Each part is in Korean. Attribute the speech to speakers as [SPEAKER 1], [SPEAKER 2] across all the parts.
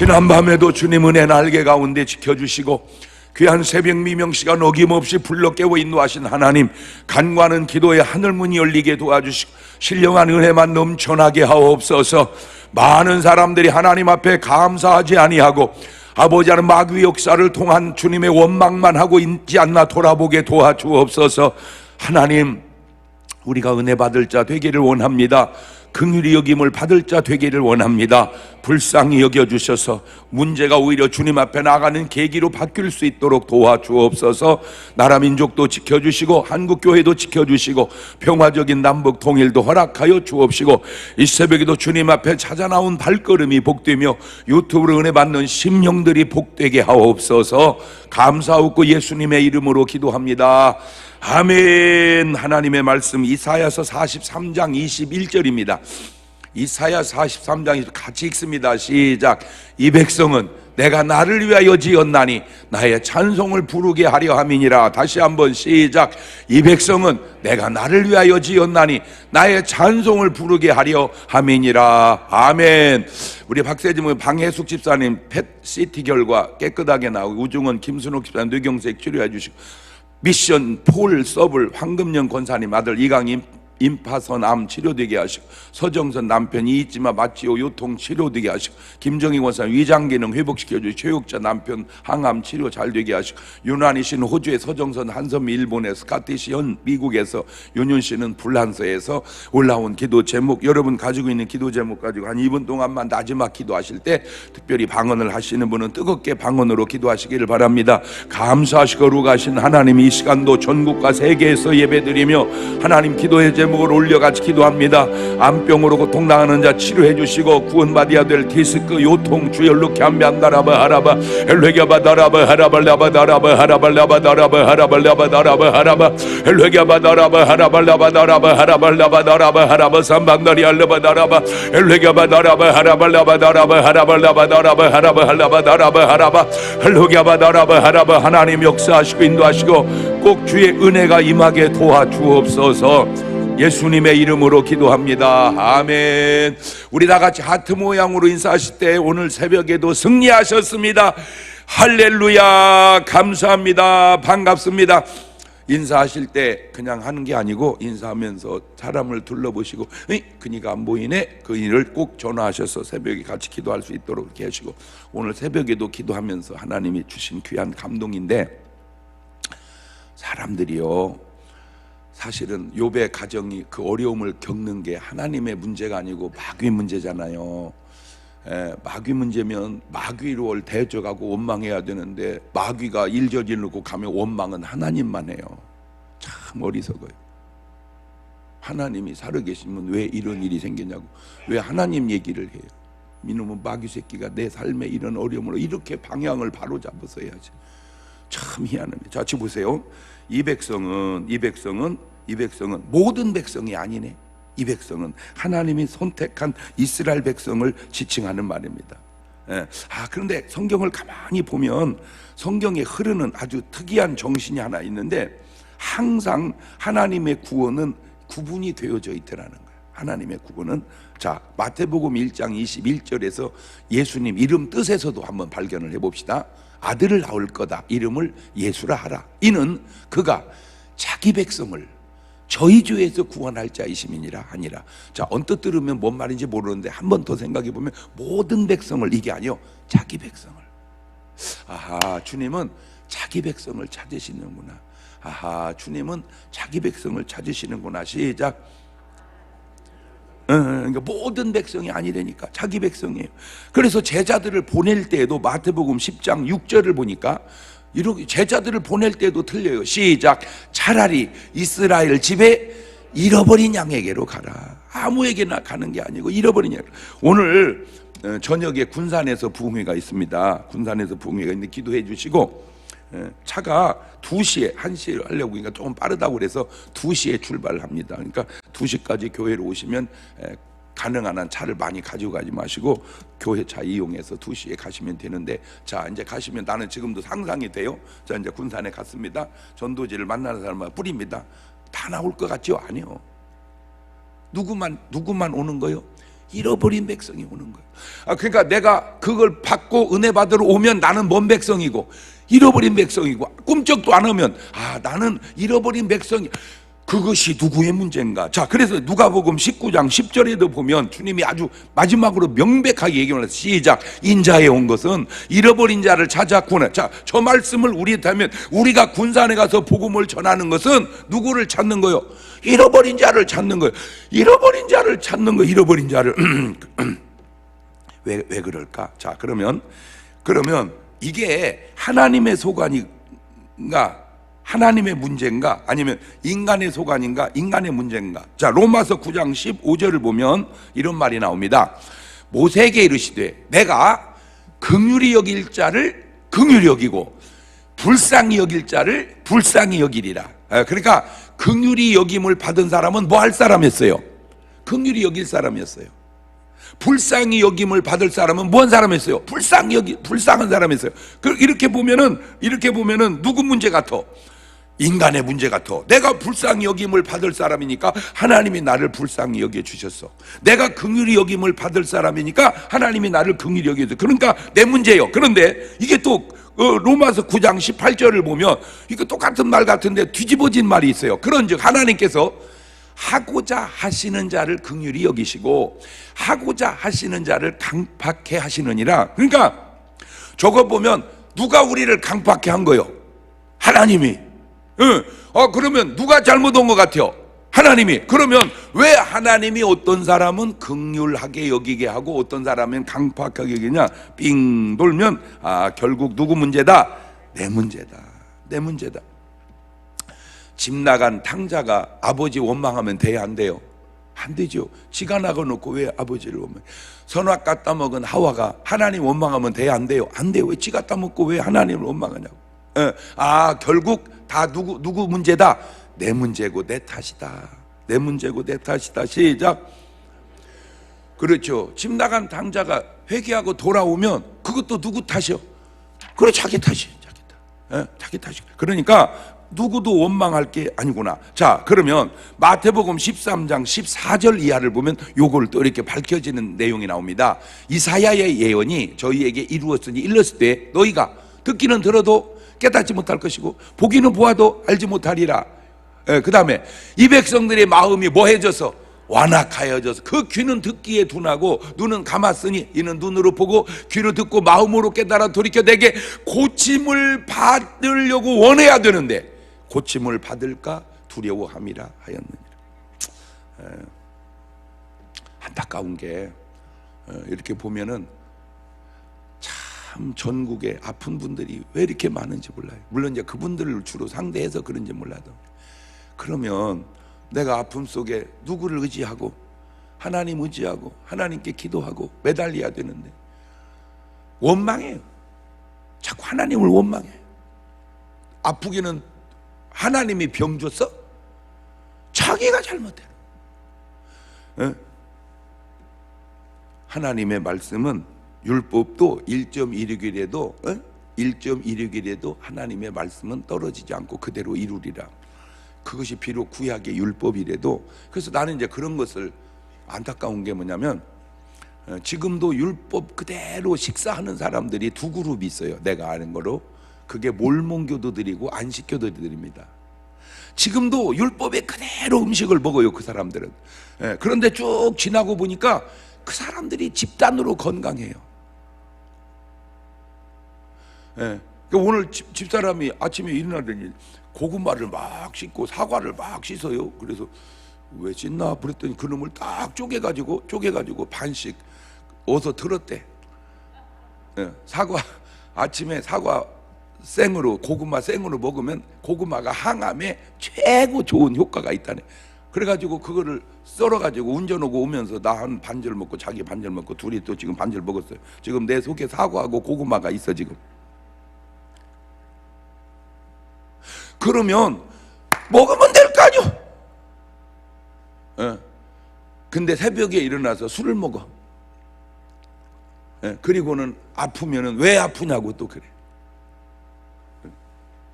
[SPEAKER 1] 지난밤에도 주님 은혜 날개 가운데 지켜주시고 귀한 새벽 미명 시간 어김없이 불러 깨워 인도하신 하나님 간과하는 기도에 하늘문이 열리게 도와주시고 신령한 은혜만 넘쳐나게 하옵소서 많은 사람들이 하나님 앞에 감사하지 아니하고 아버지 하는 마귀 역사를 통한 주님의 원망만 하고 있지 않나 돌아보게 도와주옵소서 하나님 우리가 은혜 받을 자 되기를 원합니다. 긍휼히 여김을 받을 자 되기를 원합니다. 불쌍히 여겨 주셔서 문제가 오히려 주님 앞에 나가는 계기로 바뀔 수 있도록 도와주옵소서. 나라 민족도 지켜 주시고 한국 교회도 지켜 주시고 평화적인 남북 통일도 허락하여 주옵시고 이 새벽에도 주님 앞에 찾아 나온 발걸음이 복되며 유튜브로 은혜 받는 심령들이 복되게 하옵소서. 감사하고 예수님의 이름으로 기도합니다. 아멘. 하나님의 말씀 이사야서 43장 21절입니다. 이사야 43장에서 같이 읽습니다. 시작. 이 백성은 내가 나를 위하여 지었나니 나의 찬송을 부르게 하려 함이니라. 다시 한번 시작. 이 백성은 내가 나를 위하여 지었나니 나의 찬송을 부르게 하려 함이니라. 아멘. 우리 박세진 방혜숙 집사님 펫시티 결과 깨끗하게 나오고 우중원 김순옥 집사님 뇌경색 치료해 주시고 미션 폴 서블 황금영 권사님 아들 이강임 임파선 암 치료되게 하시고 서정선 남편이 있지만 마치오 요통 치료되게 하시고 김정희 권사님 위장 기능 회복시켜 주시고 최육자 남편 항암 치료 잘 되게 하시고 유난히 씨는 호주의 서정선 한섬 일본의 스카티시 현 미국에서 윤윤 씨는 불란서에서 올라온 기도 제목 여러분 가지고 있는 기도 제목 가지고 한 2분 동안만 마지막 기도하실 때 특별히 방언을 하시는 분은 뜨겁게 방언으로 기도하시기를 바랍니다. 감사하시고 거룩하신 하나님 이 시간도 전국과 세계에서 예배드리며 하나님 기도의 제목 을 올려 같이 기도합니다. 암병으로 고통당하는 자 치료해 주시고 구원받아야 될 디스크 요통 주열로 캠비안다라바 하라바 엘레게바다라바 하라발라바다라바 하라발라바다라바 하라발라바다라바 하라바 엘레게바다라바 하라발라바다라바 하라발라바다라바 하라바 삼반다리 알라바다라바 엘레게바다라바 하라발라바다라바 하라발라바다라바 하라발라바다라바 하라바 엘레게바다라바 하라바 하나님 역사하시고 인도하시고 꼭 주의 은혜가 임하게 도와주옵소서 예수님의 이름으로 기도합니다. 아멘. 우리 다 같이 하트 모양으로 인사하실 때 오늘 새벽에도 승리하셨습니다. 할렐루야. 감사합니다. 반갑습니다. 인사하실 때 그냥 하는 게 아니고 인사하면서 사람을 둘러보시고 그니가 안 보이네 그 일을 꼭 전화하셔서 새벽에 같이 기도할 수 있도록 이렇게 하시고 오늘 새벽에도 기도하면서 하나님이 주신 귀한 감동인데 사람들이요 사실은 욥의 가정이 그 어려움을 겪는 게 하나님의 문제가 아니고 마귀 문제잖아요. 예, 마귀 문제면 마귀로 대적하고 원망해야 되는데 마귀가 일 저지르고 가면 원망은 하나님만 해요. 참 어리석어요. 하나님이 살아계시면 왜 이런 일이 생기냐고 왜 하나님 얘기를 해요. 이놈은 마귀 새끼가 내 삶에 이런 어려움으로 이렇게 방향을 바로 잡아서 해야지. 참 희한합니다. 자, 지금 보세요. 이 백성은 이 백성은 이 백성은 모든 백성이 아니네. 이 백성은 하나님이 선택한 이스라엘 백성을 지칭하는 말입니다. 예. 아 그런데 성경을 가만히 보면 성경에 흐르는 아주 특이한 정신이 하나 있는데 항상 하나님의 구원은 구분이 되어져 있더라는 거예요. 하나님의 구원은 자 마태복음 1장 21절에서 예수님 이름 뜻에서도 한번 발견을 해 봅시다. 아들을 낳을 거다. 이름을 예수라 하라. 이는 그가 자기 백성을 저희 주에서 구원할 자이심이니라 하니라. 자, 언뜻 들으면 뭔 말인지 모르는데 한 번 더 생각해 보면 모든 백성을 이게 아니요. 자기 백성을. 아하, 주님은 자기 백성을 찾으시는구나. 아하, 주님은 자기 백성을 찾으시는구나. 시작. 응, 그러니까 모든 백성이 아니라니까 자기 백성이에요. 그래서 제자들을 보낼 때에도 마태복음 10장 6절을 보니까 이렇게 제자들을 보낼 때도 틀려요. 시작. 차라리 이스라엘 집에 잃어버린 양에게로 가라. 아무에게나 가는 게 아니고 잃어버린 양. 오늘 어, 저녁에 군산에서 부흥회가 있습니다. 군산에서 부흥회가 있는데 기도해 주시고 어, 차가 2시에 1시에 하려고 그러니까 조금 빠르다고 그래서 2시에 출발합니다. 그러니까 2시까지 교회로 오시면 에, 가능한 한 차를 많이 가지고 가지 마시고 교회 차 이용해서 2시에 가시면 되는데 자 이제 가시면 나는 지금도 상상이 돼요. 자 이제 군산에 갔습니다. 전도지를 만나는 사람마다 뿌립니다. 다 나올 것 같죠? 아니요. 누구만 누구만 오는 거요? 잃어버린 백성이 오는 거예요. 아, 그러니까 내가 그걸 받고 은혜 받으러 오면 나는 먼 백성이고 잃어버린 백성이고 꿈쩍도 안 하면 아 나는 잃어버린 백성이 그것이 누구의 문제인가? 자, 그래서 누가복음 19장 10절에도 보면 주님이 아주 마지막으로 명백하게 얘기를 했어요. 시작. 인자에 온 것은 잃어버린 자를 찾아 구원해. 자, 저 말씀을 우리한테 하면 우리가 군산에 가서 복음을 전하는 것은 누구를 찾는 거요? 잃어버린 자를 찾는 거예요. 잃어버린 자를 찾는 거, 잃어버린 자를. 왜, 왜 그럴까? 자, 그러면, 그러면 이게 하나님의 소관인가? 하나님의 문제인가? 아니면 인간의 소관인가? 인간의 문제인가? 자, 로마서 9장 15절을 보면 이런 말이 나옵니다. 모세에게 이르시되 내가 긍휼히 여길 자를 긍휼히 여기고 불쌍히 여길 자를 불쌍히 여기리라. 아, 그러니까 긍휼히 여김을 받은 사람은 뭐 할 사람이었어요? 긍휼히 여길 사람이었어요. 불쌍히 여김을 받을 사람은 뭔 사람이었어요? 불쌍히 여기 불쌍한 사람이었어요. 그 이렇게 보면은 이렇게 보면은 누구 문제 같아? 인간의 문제 같아. 내가 불쌍히 여김을 받을 사람이니까 하나님이 나를 불쌍히 여겨 주셨어. 내가 긍휼히 여김을 받을 사람이니까 하나님이 나를 긍휼히 여겨 주. 그러니까 내 문제예요. 그런데 이게 또 어, 로마서 9장 18절을 보면 이거 똑같은 말 같은데 뒤집어진 말이 있어요. 그런즉 하나님께서 하고자 하시는 자를 긍휼히 여기시고 하고자 하시는 자를 강팍해 하시느니라. 그러니까 저거 보면 누가 우리를 강팍해 한 거요? 하나님이. 응. 어 그러면 누가 잘못한 것 같아요? 하나님이. 그러면 왜 하나님이 어떤 사람은 극률하게 여기게 하고 어떤 사람은 강팍하게 여기냐? 삥 돌면 아 결국 누구 문제다? 내 문제다. 내 문제다. 집 나간 탕자가 아버지 원망하면 돼야 안 돼요? 안 되죠. 지가 나가 놓고 왜 아버지를 원망? 선악 갖다 먹은 하와가 하나님 원망하면 돼야 안 돼요? 안 돼요. 왜지 갖다 먹고 왜 하나님을 원망하냐고? 예. 아 결국 다 누구 누구 문제다? 내 문제고 내 탓이다. 내 문제고 내 탓이다. 시작. 그렇죠. 집 나간 당자가 회개하고 돌아오면 그것도 누구 탓이요? 그래 자기 탓이 자기 탓. 예? 자기 탓이. 그러니까 누구도 원망할 게 아니구나. 자, 그러면 마태복음 13장 14절 이하를 보면 요걸 또 이렇게 밝혀지는 내용이 나옵니다. 이사야의 예언이 저희에게 이루었으니 일렀을 때 너희가 듣기는 들어도 깨닫지 못할 것이고 보기는 보아도 알지 못하리라. 그 다음에 이 백성들의 마음이 뭐해져서 완악하여져서 그 귀는 듣기에 둔하고 눈은 감았으니 이는 눈으로 보고 귀로 듣고 마음으로 깨달아 돌이켜 내게 고침을 받으려고 원해야 되는데 고침을 받을까 두려워함이라 하였느니라. 에, 안타까운 게 에, 이렇게 보면은 참 전국에 아픈 분들이 왜 이렇게 많은지 몰라요. 물론 이제 그분들을 주로 상대해서 그런지 몰라도 그러면 내가 아픔 속에 누구를 의지하고 하나님 의지하고 하나님께 기도하고 매달려야 되는데 원망해요. 자꾸 하나님을 원망해. 아프기는 하나님이 병 줬어? 자기가 잘못해. 예? 하나님의 말씀은 율법도 1.16일에도 어? 1.16일에도 하나님의 말씀은 떨어지지 않고 그대로 이루리라. 그것이 비록 구약의 율법이라도 그래서 나는 이제 그런 것을 안타까운 게 뭐냐면 어, 지금도 율법 그대로 식사하는 사람들이 두 그룹이 있어요. 내가 아는 거로 그게 몰몬교도들이고 안식교도들입니다. 지금도 율법에 그대로 음식을 먹어요. 그 사람들은. 예, 그런데 쭉 지나고 보니까 그 사람들이 집단으로 건강해요. 예, 그러니까 오늘 집, 집사람이 아침에 일어나더니 고구마를 막 씻고 사과를 막 씻어요. 그래서 왜 씻나 그랬더니 그놈을 딱 쪼개가지고 쪼개가지고 반씩 어서 들었대. 예, 사과 아침에 사과 생으로 고구마 생으로 먹으면 고구마가 항암에 최고 좋은 효과가 있다네. 그래가지고 그거를 썰어가지고 운전하고 오면서 나 한 반절 먹고 자기 반절 먹고 둘이 또 지금 반절 먹었어요. 지금 내 속에 사과하고 고구마가 있어 지금. 그러면 먹으면 될 거 아니요. 예. 근데 새벽에 일어나서 술을 먹어. 예. 그리고는 아프면은 왜 아프냐고 또 그래.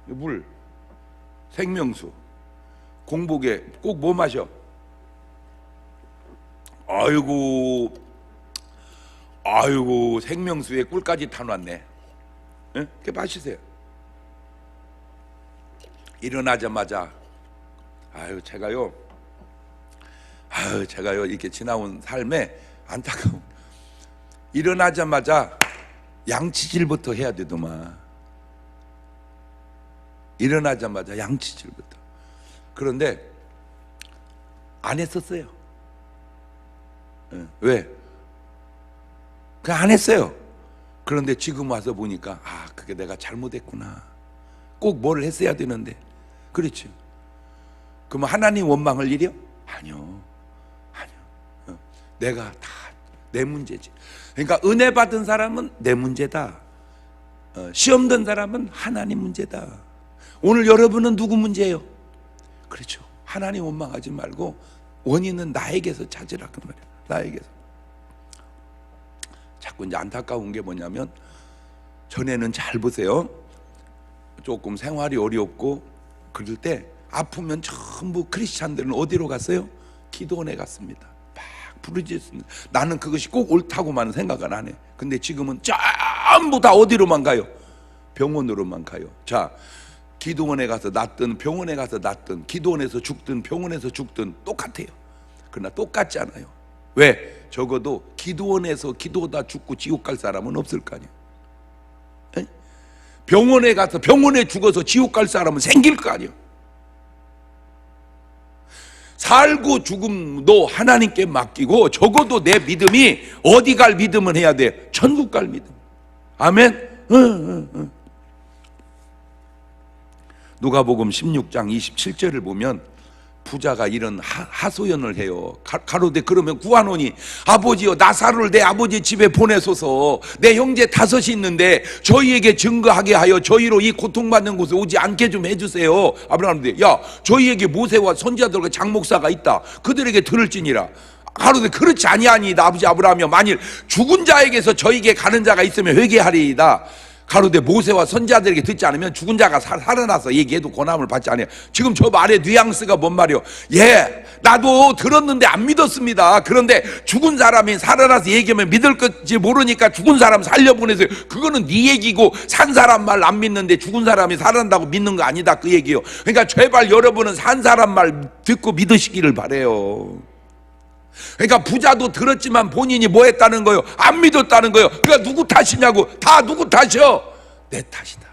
[SPEAKER 1] 물, 생명수, 공복에 꼭 뭐 마셔? 아이고 아이고 생명수에 꿀까지 타놨네. 응? 그 마시세요. 일어나자마자 아유 제가요 아유 제가요 이렇게 지나온 삶에 안타까운 일어나자마자 양치질부터 해야 되더만 일어나자마자 양치질부터 그런데 안 했었어요 응. 왜? 그냥 안 했어요 그런데 지금 와서 보니까 아 그게 내가 잘못했구나 꼭 뭘 했어야 되는데 그렇죠 그럼 하나님 원망할 일이요? 아니요. 아니요. 어, 내가 다 내 문제지. 그러니까 은혜 받은 사람은 내 문제다. 어, 시험 든 사람은 하나님 문제다. 오늘 여러분은 누구 문제예요? 그렇죠. 하나님 원망하지 말고 원인은 나에게서 찾으라 그 말이야. 나에게서. 자꾸 이제 안타까운 게 뭐냐면 전에는 잘 보세요. 조금 생활이 어렵고 그럴 때 아프면 전부 크리스찬들은 어디로 갔어요? 기도원에 갔습니다. 막 부르짖습니다. 나는 그것이 꼭 옳다고만 생각은 안 해. 근데 지금은 전부 다 어디로만 가요? 병원으로만 가요. 자, 기도원에 가서 낫든 병원에 가서 낫든 기도원에서 죽든 병원에서 죽든 똑같아요. 그러나 똑같지 않아요. 왜? 적어도 기도원에서 기도다 죽고 지옥 갈 사람은 없을 거 아니에요. 에? 병원에 가서 병원에 죽어서 지옥 갈 사람은 생길 거 아니에요. 살고 죽음도 하나님께 맡기고 적어도 내 믿음이 어디 갈 믿음은 해야 돼? 천국 갈 믿음. 아멘. 응, 응, 응. 누가복음 16장 27절을 보면 부자가 이런 하, 소연을 해요. 가, 가로되 그러면 구하노니 아버지여 나사로를 내 아버지 집에 보내소서 내 형제 다섯이 있는데 저희에게 증거하게 하여 저희로 이 고통받는 곳에 오지 않게 좀 해주세요. 아브라함인데 야 저희에게 모세와 선지자들과 장목사가 있다. 그들에게 들을지니라. 가로되 그렇지 아니하니이다 아버지 아브라함이여 만일 죽은 자에게서 저에게 가는 자가 있으면 회개하리이다. 가로되 모세와 선자들에게 듣지 않으면 죽은 자가 살- 살아나서 얘기해도 고난을 받지 않아요. 지금 저 말의 뉘앙스가 뭔 말이요? 예, 나도 들었는데 안 믿었습니다. 그런데 죽은 사람이 살아나서 얘기하면 믿을 건지 모르니까 죽은 사람 살려보내세요. 그거는 네 얘기고 산 사람 말 안 믿는데 죽은 사람이 살아난다고 믿는 거 아니다 그 얘기요. 그러니까 제발 여러분은 산 사람 말 듣고 믿으시기를 바래요. 그러니까 부자도 들었지만 본인이 뭐 했다는 거요? 안 믿었다는 거요. 그러니까 누구 탓이냐고. 다 누구 탓이요? 내 탓이다.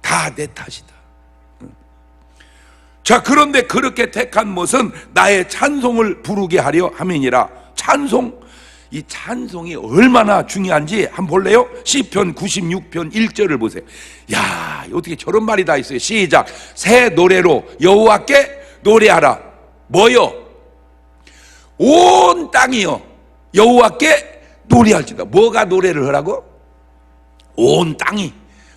[SPEAKER 1] 다 내 탓이다. 응. 자, 그런데 그렇게 택한 것은 나의 찬송을 부르게 하려 함이니라. 찬송. 이 찬송이 얼마나 중요한지 한번 볼래요? 시편 96편 1절을 보세요. 야, 어떻게 저런 말이 다 있어요. 시작. 새 노래로 여호와께 노래하라. 뭐요? 온 땅이요 여호와께 노래할지다. 뭐가 노래를 하라고? 온 땅이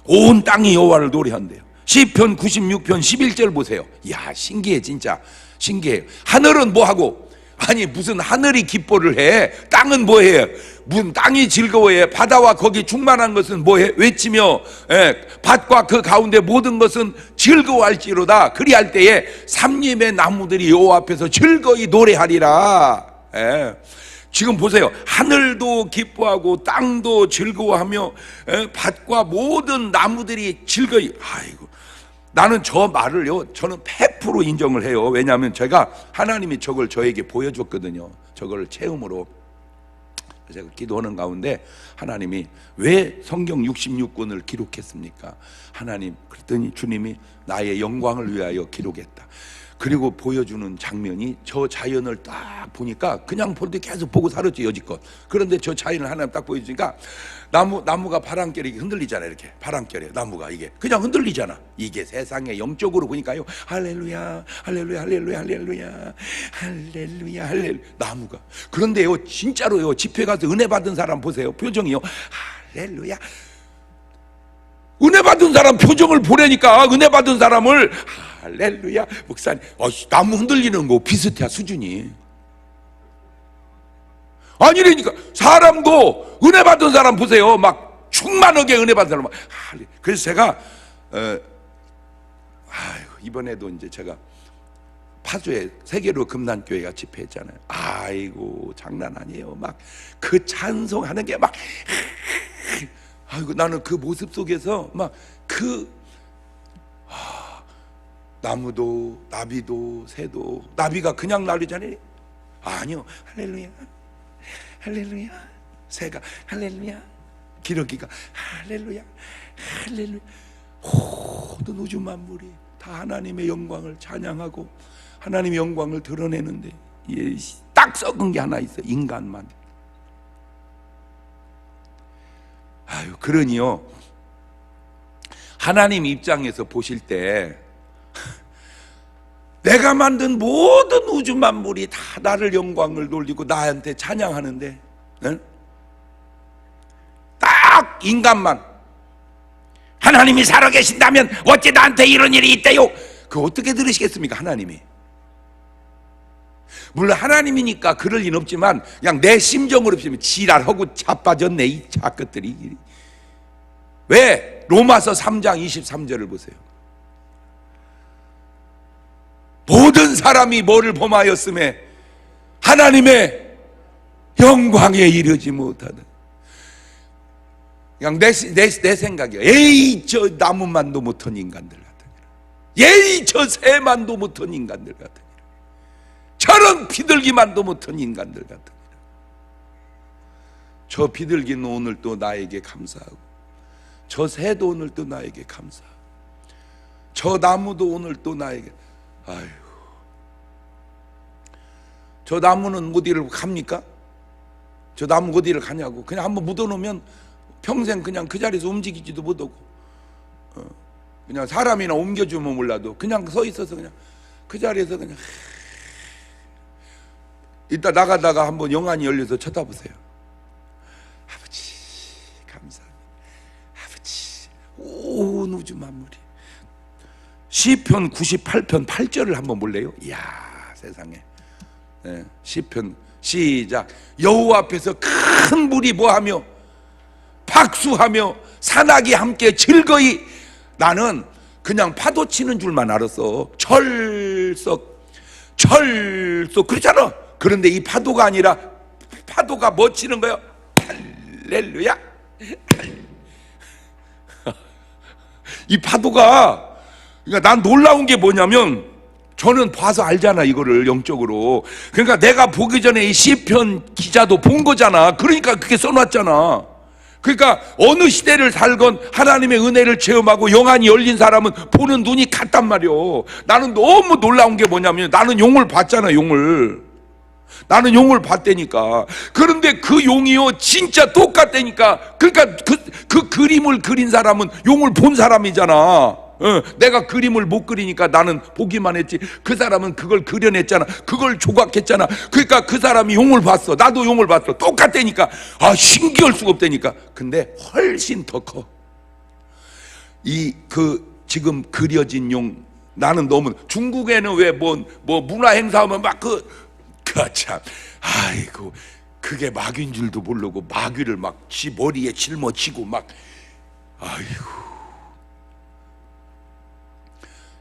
[SPEAKER 1] 온 땅이 여호와를 노래한대요. 시편 96편 11절 보세요. 야 신기해 진짜 신기해. 하늘은 뭐 하고? 아니 무슨 하늘이 기뻐를 해? 땅은 뭐해? 무슨 땅이 즐거워해? 바다와 거기 충만한 것은 뭐해? 외치며 예, 밭과 그 가운데 모든 것은 즐거워할지로다. 그리할 때에 삼림의 나무들이 여호와 앞에서 즐거이 노래하리라. 예. 지금 보세요. 하늘도 기뻐하고 땅도 즐거워하며 에, 밭과 모든 나무들이 즐거이. 아이고. 나는 저 말을요. 저는 100% 인정을 해요. 왜냐하면 제가 하나님이 저걸 저에게 보여줬거든요. 저걸 체험으로. 제가 기도하는 가운데 하나님이 왜 성경 66권을 기록했습니까? 하나님 그랬더니 주님이 나의 영광을 위하여 기록했다. 그리고 보여주는 장면이 저 자연을 딱 보니까 그냥 볼 때 계속 보고 살았죠 여지껏. 그런데 저 자연을 하나님 딱 보여주니까 나무 나무가 바람결에 흔들리잖아 이렇게. 바람결에 나무가 이게. 그냥 흔들리잖아. 이게 세상에 영적으로 보니까요. 할렐루야 할렐루야 할렐루야 할렐루야 할렐루야 할렐루 나무가. 그런데요 진짜로요 집회 가서 은혜 받은 사람 보세요. 표정이요. 할렐루야. 은혜 받은 사람 표정을 보내니까 은혜 받은 사람을 할렐루야. 목사님 어, 나무 흔들리는 거 비슷해 수준이 아니라니까 사람도 은혜 받은 사람 보세요 막 충만하게 은혜 받은 사람 그래서 제가 어, 아이고, 이번에도 이제 제가 파주에 세계로 금단교회가 집회했잖아요. 아이고 장난 아니에요. 막 그 찬송하는 게 막 아이고 나는 그 모습 속에서 막그 나무도 나비도 새도 나비가 그냥 날리잖아요. 아니요 할렐루야 할렐루야. 새가 할렐루야. 기러기가 할렐루야. 할렐루야. 모든 우주 만물이 다 하나님의 영광을 찬양하고 하나님의 영광을 드러내는데 예, 딱 썩은 게 하나 있어 인간만. 아유 그러니요. 하나님 입장에서 보실 때 내가 만든 모든 우주 만물이 다 나를 영광을 돌리고 나한테 찬양하는데 응? 딱 인간만 하나님이 살아계신다면 어째 나한테 이런 일이 있대요 그 어떻게 들으시겠습니까 하나님이 물론 하나님이니까 그럴 리는 없지만 그냥 내 심정으로 보시면 지랄하고 자빠졌네 이 자것들이 왜? 로마서 3장 23절을 보세요 사람이 뭐를 범하였음에 하나님의 영광에 이르지 못하는. 그냥 내, 내, 내 생각이야. 에이 저 나무만도 못한 인간들 같으니라 에이 저 새만도 못한 인간들 같으니라 저런 비둘기만도 못한 인간들 같으니라 저 비둘기는 오늘 또 나에게 감사하고 저 새도 오늘 또 나에게 감사하고 저 나무도 오늘 또 나에게 아유, 저 나무는 어디를 갑니까? 저 나무 어디를 가냐고. 그냥 한번 묻어놓으면 평생 그냥 그 자리에서 움직이지도 못하고, 어, 그냥 사람이나 옮겨주면 몰라도 그냥 서 있어서 그냥 그 자리에서 그냥. 이따 나가다가 한번 영안이 열려서 쳐다보세요. 아버지, 감사합니다. 아버지, 온 우주 만물이. 시편 98편 8절을 한번 볼래요? 이야 세상에 네, 시편 시작. 여호와 앞에서 큰 물이 뭐하며 박수하며 산악이 함께 즐거이. 나는 그냥 파도 치는 줄만 알았어. 철썩 철썩. 그렇잖아. 그런데 이 파도가 아니라 파도가 뭐 치는 거요? 할렐루야. 이 파도가 그러니까 난 놀라운 게 뭐냐면 저는 봐서 알잖아 이거를 영적으로. 그러니까 내가 보기 전에 이 시편 기자도 본 거잖아. 그러니까 그게 써놨잖아. 그러니까 어느 시대를 살건 하나님의 은혜를 체험하고 영안이 열린 사람은 보는 눈이 같단 말이오. 나는 너무 놀라운 게 뭐냐면 나는 용을 봤잖아 용을. 나는 용을 봤다니까. 그런데 그 용이요 진짜 똑같다니까. 그러니까 그, 그 그림을 그린 사람은 용을 본 사람이잖아 어, 내가 그림을 못 그리니까 나는 보기만 했지. 그 사람은 그걸 그려냈잖아. 그걸 조각했잖아. 그러니까 그 사람이 용을 봤어. 나도 용을 봤어. 똑같다니까. 아 신기할 수가 없다니까. 근데 훨씬 더 커. 이 그 지금 그려진 용 나는 너무 중국에는 왜 뭐 뭐 문화 행사 하면 막 그 그 참 아이고 그게 마귀인 줄도 모르고 마귀를 막 지 머리에 짊어지고 막 아이고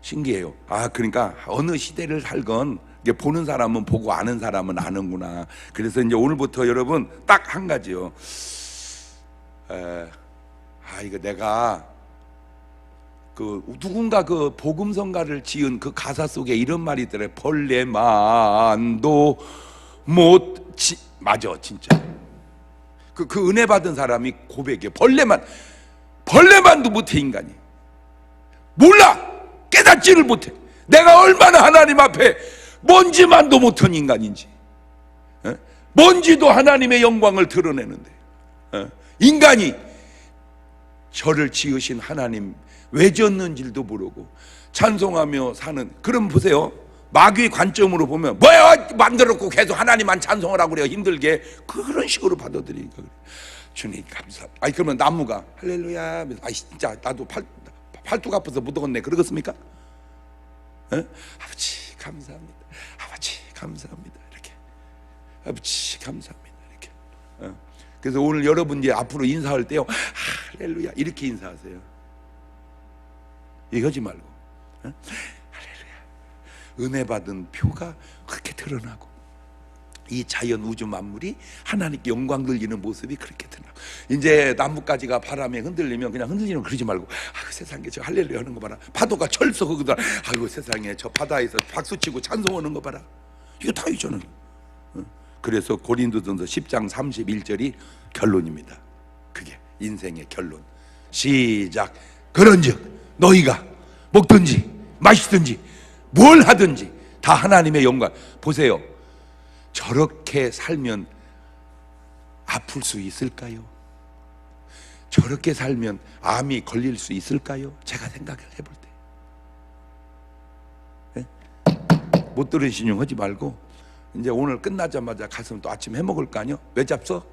[SPEAKER 1] 신기해요. 아, 그러니까 어느 시대를 살건 이게 보는 사람은 보고 아는 사람은 아는구나. 그래서 이제 오늘부터 여러분 딱 한 가지요. 에, 아, 이거 내가 그 누군가 그 복음성가를 지은 그 가사 속에 이런 말이 있더래. 벌레만도 못 지, 맞아, 진짜. 그, 그 은혜 받은 사람이 고백해. 벌레만, 벌레만도 못해, 인간이. 몰라! 깨닫지를 못해. 내가 얼마나 하나님 앞에 먼지만도 못한 인간인지. 어? 먼지도 하나님의 영광을 드러내는데. 어? 인간이 저를 지으신 하나님 왜 지었는지도 모르고 찬송하며 사는 그럼 보세요. 마귀의 관점으로 보면 뭐야 만들었고 계속 하나님만 찬송을 하고 그래요 힘들게 그런 식으로 받아들이니까. 주님 감사합니다. 아니 그러면 나무가 할렐루야 아이 진짜 나도 팔 팔뚝 아파서 못 오겠네 그러겠습니까? 어? 아버지 감사합니다. 아버지 감사합니다. 이렇게 아버지 감사합니다. 이렇게. 어? 그래서 오늘 여러분 이제 앞으로 인사할 때요 할렐루야 이렇게 인사하세요. 이거지 말고 어? 할렐루야 은혜 받은 표가 그렇게 드러나고 이 자연 우주 만물이 하나님께 영광 돌리는 모습이 그렇게 드러나고 이제 나뭇가지가 바람에 흔들리면 그냥 흔들리면 그러지 말고 아이고 세상에 저 할렐루야 하는 거 봐라 파도가 철썩거든 아이고 세상에 저 바다에서 박수 치고 찬송하는 거 봐라 이거 다 이거는 그래서 고린도전서 10장 31절이 결론입니다. 그게 인생의 결론. 시작. 그런즉 너희가 먹든지 마시든지 뭘 하든지 다 하나님의 영광. 보세요. 저렇게 살면 아플 수 있을까요? 저렇게 살면 암이 걸릴 수 있을까요? 제가 생각을 해볼 때. 예? 못 들은 신용 하지 말고 이제 오늘 끝나자마자 가서 또 아침 해 먹을 거 아니요? 왜 잡서?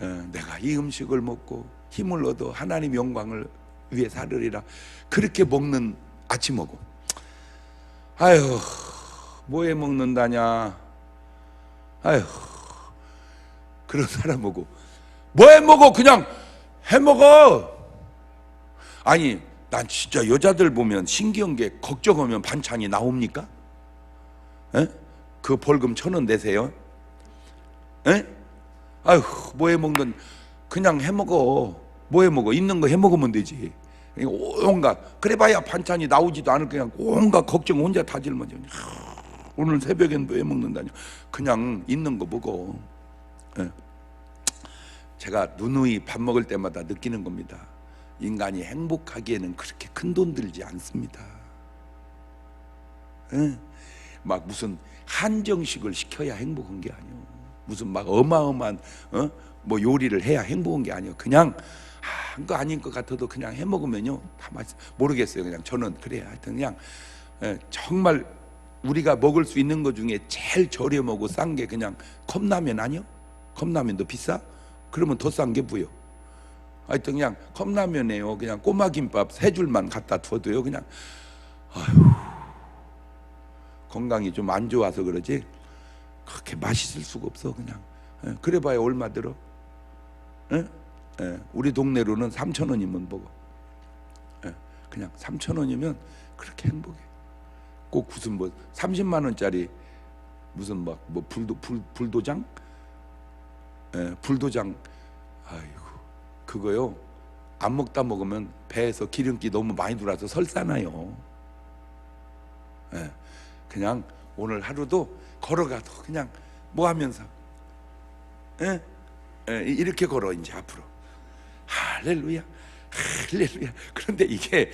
[SPEAKER 1] 어, 내가 이 음식을 먹고 힘을 얻어 하나님 영광을 위해 살으리라 그렇게 먹는 아침하고 아유 뭐해 먹는다냐 아유 그런 사람하고 뭐해 먹어 그냥 해 먹어 아니 난 진짜 여자들 보면 신기한 게 걱정하면 반찬이 나옵니까? 에? 그 벌금 천 원 내세요. 에? 아휴 뭐해 먹는 그냥 해 먹어. 뭐해 먹어? 있는 거 해 먹으면 되지. 온갖 그래봐야 반찬이 나오지도 않을 그냥 온갖 걱정 혼자 다 짊어져. 오늘 새벽엔 뭐해 먹는다냐? 그냥 있는 거 먹어. 에? 제가 누누이 밥 먹을 때마다 느끼는 겁니다. 인간이 행복하기에는 그렇게 큰 돈 들지 않습니다. 에? 막 무슨 한정식을 시켜야 행복한 게 아니요. 무슨 막 어마어마한 어? 뭐 요리를 해야 행복한 게 아니요. 그냥 한거 아닌 것 같아도 그냥 해 먹으면요 다 맛있. 모르겠어요. 그냥 저는 그래요. 하여튼 그냥 예, 정말 우리가 먹을 수 있는 것 중에 제일 저렴하고 싼 게 그냥 컵라면 아니요? 컵라면도 비싸? 그러면 더 싼 게 뭐요? 하여튼 그냥 컵라면에요. 그냥 꼬마 김밥 세 줄만 갖다 둬도요. 그냥 건강이 좀 안 좋아서 그러지 그렇게 맛있을 수가 없어 그냥 예, 그래봐야 얼마 들어 예? 예, 우리 동네로는 3천 원이면 먹어 예, 그냥 3천 원이면 그렇게 행복해 꼭 무슨 뭐 30만 원짜리 무슨 막 뭐 불도 불, 불도장? 예, 불도장. 아이고 그거요. 안 먹다 먹으면 배에서 기름기 너무 많이 들어와서 설사나요. 예. 그냥 오늘 하루도 걸어가도 그냥 뭐 하면서. 예? 예, 이렇게 걸어 이제 앞으로. 할렐루야 할렐루야. 그런데 이게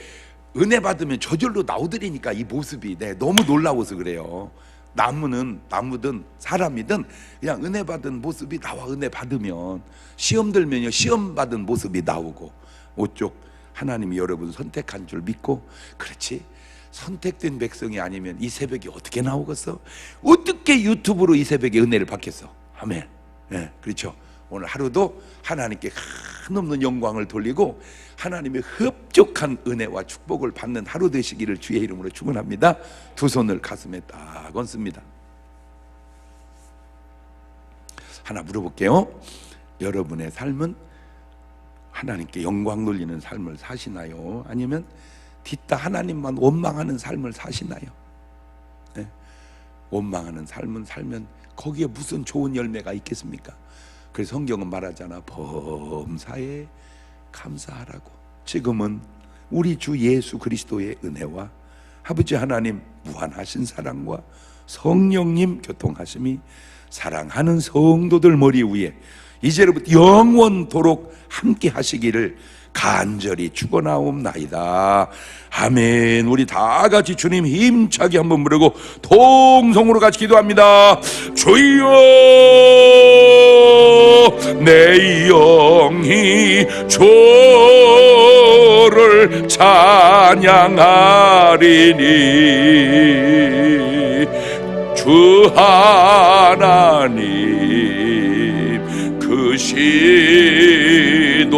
[SPEAKER 1] 은혜 받으면 저절로 나오더라니까 이 모습이 네, 너무 놀라워서 그래요 나무는 나무든 사람이든 그냥 은혜 받은 모습이 나와 은혜 받으면 시험 들면요 시험 받은 모습이 나오고 오쪽 하나님이 여러분 선택한 줄 믿고 그렇지 선택된 백성이 아니면 이 새벽이 어떻게 나오겠어? 어떻게 유튜브로 이 새벽에 은혜를 받겠어? 아멘. 예, 그렇죠. 오늘 하루도 하나님께 한없는 영광을 돌리고 하나님의 흡족한 은혜와 축복을 받는 하루 되시기를 주의 이름으로 축원합니다. 두 손을 가슴에 딱 얹습니다. 하나 물어볼게요. 여러분의 삶은 하나님께 영광 돌리는 삶을 사시나요? 아니면 뒤따 하나님만 원망하는 삶을 사시나요? 네? 원망하는 삶은 살면 거기에 무슨 좋은 열매가 있겠습니까? 그래서 성경은 말하잖아 범사에 감사하라고 지금은 우리 주 예수 그리스도의 은혜와 아버지 하나님 무한하신 사랑과 성령님 교통하심이 사랑하는 성도들 머리 위에 이제로부터 영원토록 함께 하시기를 간절히 축원하옵나이다. 아멘. 우리 다 같이 주님 힘차게 한번 부르고 통성으로 같이 기도합니다. 주여 내 영이 주를 찬양하리니. 주 하나님 그 크시도다